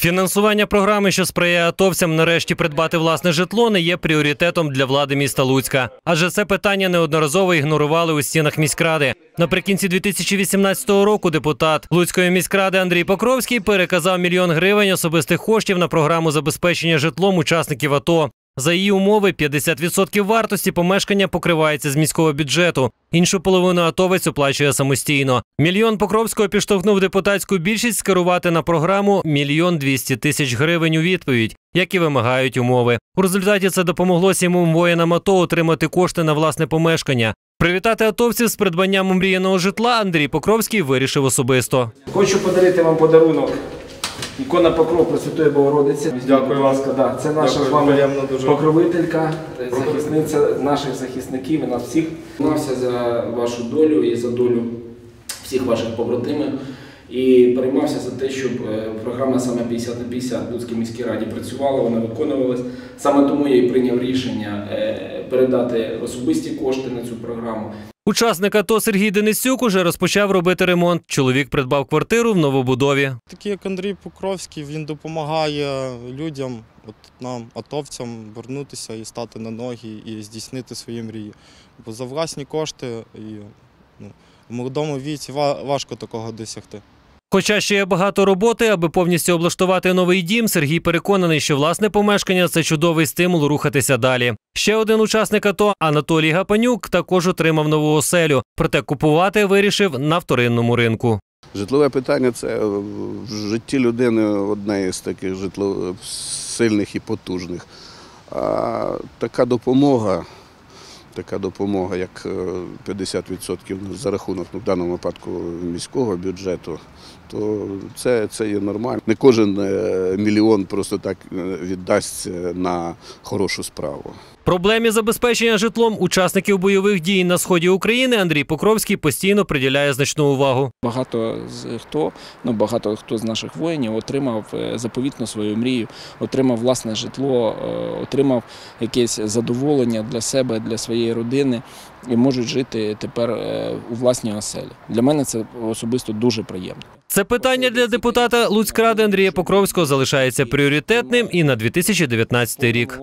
Фінансування програми, що сприяє атовцям нарешті придбати власне житло, не є пріоритетом для влади міста Луцька. Адже це питання неодноразово ігнорували у стінах міськради. Наприкінці 2018 року депутат Луцької міськради Андрій Покровський переказав мільйон гривень особистих коштів на програму забезпечення житлом учасників АТО. За її умови 50% вартості помешкання покривається з міського бюджету. Іншу половину атовець оплачує самостійно. Мільйон Покровського підштовхнув депутатську більшість скерувати на програму мільйон 200 тисяч гривень у відповідь, як і вимагають умови. У результаті це допомогло сімом воїнам АТО отримати кошти на власне помешкання. Привітати атовців з придбанням омріяного житла Андрій Покровський вирішив особисто. Хочу подарити вам подарунок. Ікона Покров Пресвятої Богородиці. Дякую Будь ласка, да. Це наша Дякую, з вами дуже. покровителька, захисниця наших захисників і нас всіх. Мався за вашу долю і за долю всіх ваших побратимів. І переймався за те, щоб е, програма саме 50 на 50 в Луцькій міській раді працювала, вона виконувалась. Саме тому я і прийняв рішення е, передати особисті кошти на цю програму. Учасник АТО Сергій Денисюк уже розпочав робити ремонт. Чоловік придбав квартиру в новобудові. Такий як Андрій Покровський, він допомагає людям, от нам, атовцям, вернутися і стати на ноги і здійснити свої мрії. Бо за власні кошти і ну, в молодому віці ва- важко такого досягти. Хоча ще є багато роботи, аби повністю облаштувати новий дім, Сергій переконаний, що власне помешкання це чудовий стимул рухатися далі. Ще один учасник АТО Анатолій Гапанюк також отримав нову оселю, проте купувати вирішив на вторинному ринку. Житлове питання це в житті людини одне із таких житло... сильних і потужних. А така допомога, така допомога, як е, 50% за рахунок, ну, в даному випадку міського бюджету, то це, це є нормально. Не кожен е, мільйон просто так е, віддасться на хорошу справу. Проблемі забезпечення житлом учасників бойових дій на сході України Андрій Покровський постійно приділяє значну увагу. Багато з хто, ну багато хто з наших воїнів отримав е, заповітну свою мрію, отримав власне житло, е, отримав якесь задоволення для себе, для своєї родини і можуть жити тепер е, у власній оселі. Для мене це особисто дуже приємно. Це питання для депутата Луцькради Андрія Покровського залишається пріоритетним і на 2019 рік.